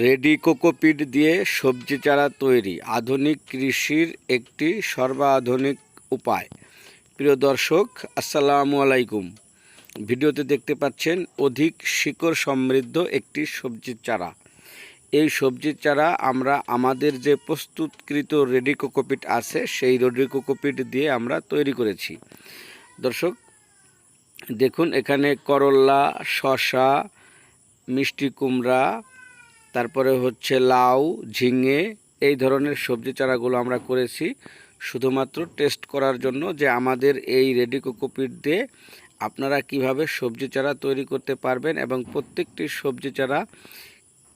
Ready cocopeat দিয়ে সবজি চারা তৈরি, আধুনিক কৃষির একটি সর্বাধুনিক উপায়। প্রিয় দর্শক, আসসালামু আলাইকুম। ভিডিওতে দেখতে পাচ্ছেন অধিক শিকড় সমৃদ্ধ একটি সবজির চারা। এই সবজির চারা আমরা, আমাদের যে প্রস্তুতকৃত রেডি কোকোপিট আছে, সেই রেডি কোকোপিট দিয়ে আমরা তৈরি করেছি। দর্শক, দেখুন এখানে করল্লা শসা, মিষ্টি কুমড়া তারপরে হচ্ছে লাউ, ঝিঙে, এই ধরনের সবজি চারাগুলো আমরা করেছি। শুধুমাত্র টেস্ট করার জন্য যে আমাদের এই রেডি কোকোপিট দিয়ে আপনারা কীভাবে সবজি চারা তৈরি করতে পারবেন এবং প্রত্যেকটি সবজি চারা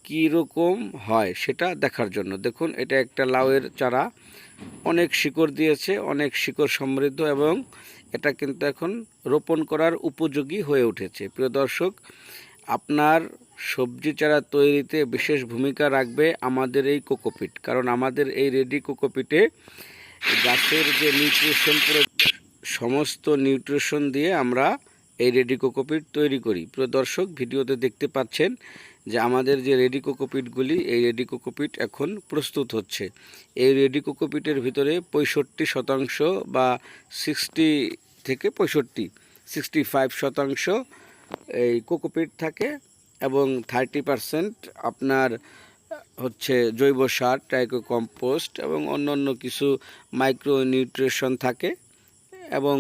কীরকম হয় সেটা দেখার জন্য। দেখুন, এটা একটা লাউয়ের চারা। অনেক শিকড় দিয়েছে, অনেক শিকড় সমৃদ্ধ এবং এটা কিন্তু এখন রোপণ করার উপযোগী হয়ে উঠেছে। প্রিয় দর্শক, আপনার সবজি চারা তৈরিতে বিশেষ ভূমিকা রাখবে আমাদের এই কোকোপিট। কারণ আমাদের এই রেডি কোকোপিটে গাছের যে নিউট্রিশন সমস্ত নিউট্রিশন দিয়ে আমরা এই রেডি কোকোপিট তৈরি করি। প্রিয় দর্শক, ভিডিওতে দেখতে পাচ্ছেন যে আমাদের যে রেডি কোকোপিটগুলি, এই রেডি কোকোপিট এখন প্রস্তুত হচ্ছে। এই রেডি কোকোপিটের ভিতরে পঁয়ষট্টি শতাংশ বা সিক্সটি থেকে পঁয়ষট্টি, সিক্সটি ফাইভ শতাংশ এই কোকোপিট থাকে। এবং থার্টি পারসেন্ট আপনার হচ্ছে জৈব সার টাইকো কম্পোস্ট এবং অন্যান্য কিছু মাইক্রো নিউট্রিশন থাকে এবং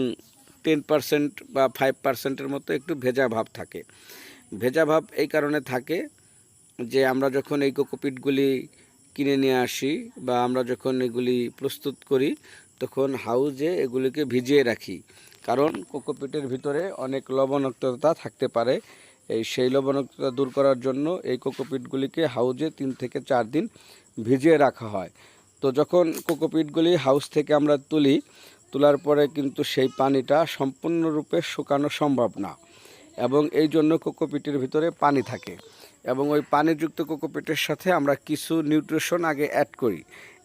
টেন পারসেন্ট বা ফাইভ পারসেন্টের মতো একটু ভেজা ভাব থাকে। ভেজা ভাব এই কারণে থাকে যে আমরা যখন এই কোকোপিটগুলি কিনে নিয়ে আসি বা আমরা যখন এগুলি প্রস্তুত করি, তখন হাউজে এগুলিকে ভিজিয়ে রাখি। কারণ কোকোপিটের ভিতরে অনেক লবণাক্ততা থাকতে পারে এই সেই লবণাক্ততা দূর করার জন্য এই কোকোপিটগুলিকে হাউজে তিন থেকে চার দিন ভিজিয়ে রাখা হয়। তো যখন কোকোপিটগুলি হাউস থেকে আমরা তুলি, তোলার পরে কিন্তু সেই পানিটা সম্পূর্ণরূপে শুকানো সম্ভব না এবং এই জন্য কোকোপিটের ভিতরে পানি থাকে এবং ওই পানিযুক্ত কোকোপিটের সাথে আমরা কিছু নিউট্রিশন আগে অ্যাড করি।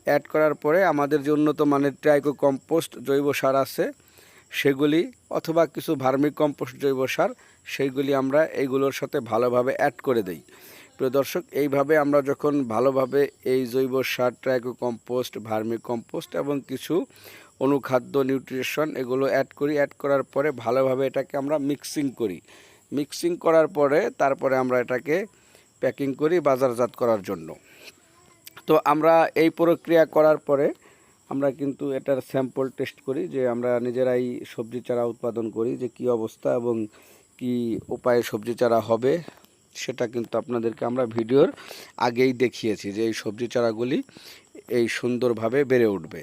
অ্যাড করার পরে আমাদের যে উন্নত মানের ট্রাইকো কম্পোস্ট জৈব সার আছে সেগুলি অথবা কিছু ভার্মিক কম্পোস্ট জৈব সার, সেইগুলি আমরা এইগুলোর সাথে ভালোভাবে অ্যাড করে দেই। প্রিয় দর্শক, এইভাবে আমরা যখন ভালোভাবে এই জৈব সার, ট্রাইকো কম্পোস্ট, ভার্মিক কম্পোস্ট এবং কিছু অনুখাদ্য, নিউট্রিশন এগুলো অ্যাড করি অ্যাড করার পরে ভালোভাবে এটাকে আমরা মিক্সিং করি। মিক্সিং করার পরে তারপরে আমরা এটাকে প্যাকিং করি বাজারজাত করার জন্য। তো আমরা এই প্রক্রিয়া করার পরে আমরা কিন্তু এটার স্যাম্পল টেস্ট করি যে আমরা নিজেরাই সবজি চারা উৎপাদন করি যে কি অবস্থা এবং কি উপায়ে সবজি চারা হবে, সেটা কিন্তু আপনাদেরকে আমরা ভিডিওর আগেই দেখিয়েছি যে এই সবজি চারাগুলি এই সুন্দরভাবে বেড়ে উঠবে।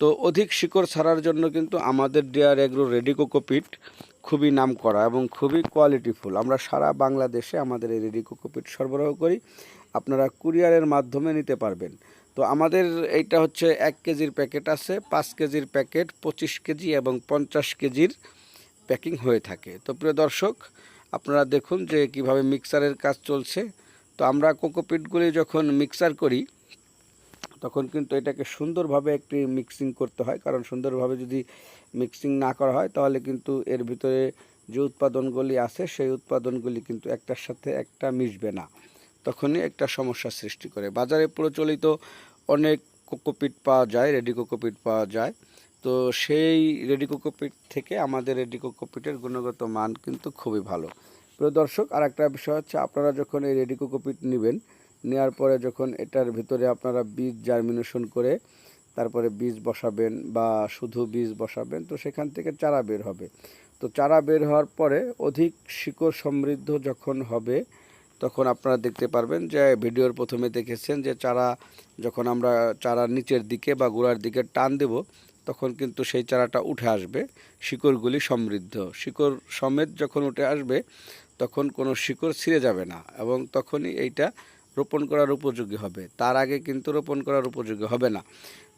তো অধিক শিকড় ছাড়ার জন্য কিন্তু আমাদের ডিয়ার এগ্রো রেডি কোকোপিট খুবই নাম করা এবং খুবই কোয়ালিটিফুল আমরা সারা বাংলাদেশে আমাদের এই রেডি কোকোপিট সরবরাহ করি। আপনারা কুরিয়ারের মাধ্যমে নিতে পারবেন। তো আমাদের এইটা হচ্ছে এক কেজির প্যাকেট আছে, পাঁচ কেজির প্যাকেট, পঁচিশ কেজি এবং পঞ্চাশ কেজির প্যাকিং হয়ে থাকে। তো প্রিয় দর্শক, আপনারা দেখুন যে কীভাবে মিক্সারের কাজ চলছে। তো আমরা কোকোপিটগুলি যখন মিক্সার করি, তখন কিন্তু এটাকে সুন্দরভাবে একটি মিক্সিং করতে হয়। কারণ সুন্দরভাবে যদি মিক্সিং না করা হয়, তাহলে কিন্তু এর ভিতরে যে উৎপাদনগুলি আছে, সেই উৎপাদনগুলি কিন্তু একটার সাথে একটা মিশবে না। তখনই একটা সমস্যার সৃষ্টি করে। বাজারে প্রচলিত অনেক কোকোপিট পাওয়া যায়, রেডি কোকোপিট পাওয়া যায়। তো সেই রেডি কোকোপিট থেকে আমাদের রেডি কোকোপিটের গুণগত মান কিন্তু খুবই ভালো। প্রিয় দর্শক আর একটা বিষয় হচ্ছে আপনারা যখন এই রেডি কোকোপিট নেবেন নেওয়ার পরে যখন এটার ভিতরে আপনারা বীজ জার্মিনেশন করে তারপরে বীজ বসাবেন বা শুধু বীজ বসাবেন, তো সেখান থেকে চারা বের হবে। তো চারা বের হওয়ার পরে অধিক শিকড় সমৃদ্ধ যখন হবে তখন আপনারা দেখতে পারবেন যে ভিডিওর প্রথমে দেখেছেন যে চারা, যখন আমরা চারা নিচের দিকে বা গোড়ার দিকে টান দেব, তখন কিন্তু সেই চারাটা উঠে আসবে। শিকড়গুলি সমৃদ্ধ। শিকড় সমেত যখন উঠে আসবে, তখন কোনো শিকড় ছিঁড়ে যাবে না এবং তখনই এইটা রোপণ করার উপযোগী হবে। তার আগে কিন্তু রোপণ করার উপযোগী হবে না।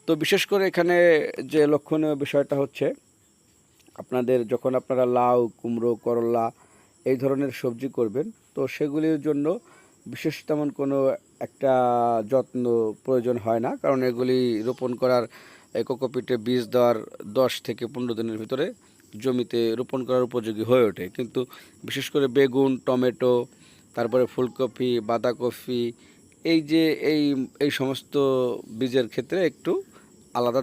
তো বিশেষ করে এখানে যে লক্ষণীয় বিষয়টা হচ্ছে, আপনাদের যখন আপনারা লাউ, কুমড়ো, করলা এই ধরনের সবজি করবেন। তো সেগুলির জন্য বিশেষ তেমন কোনো একটা যত্ন প্রয়োজন হয় না, কারণ এগুলি রোপণ করার কোকোপিটে বীজ দেওয়ার দশ থেকে পনেরো দিনের ভিতরে জমিতে রোপণ করার উপযোগী হয়ে ওঠে। কিন্তু বিশেষ করে বেগুন, টমেটো, তারপরে ফুলকপি, বাঁধাকপি, এই যে এই এই সমস্ত বীজের ক্ষেত্রে একটু আলাদা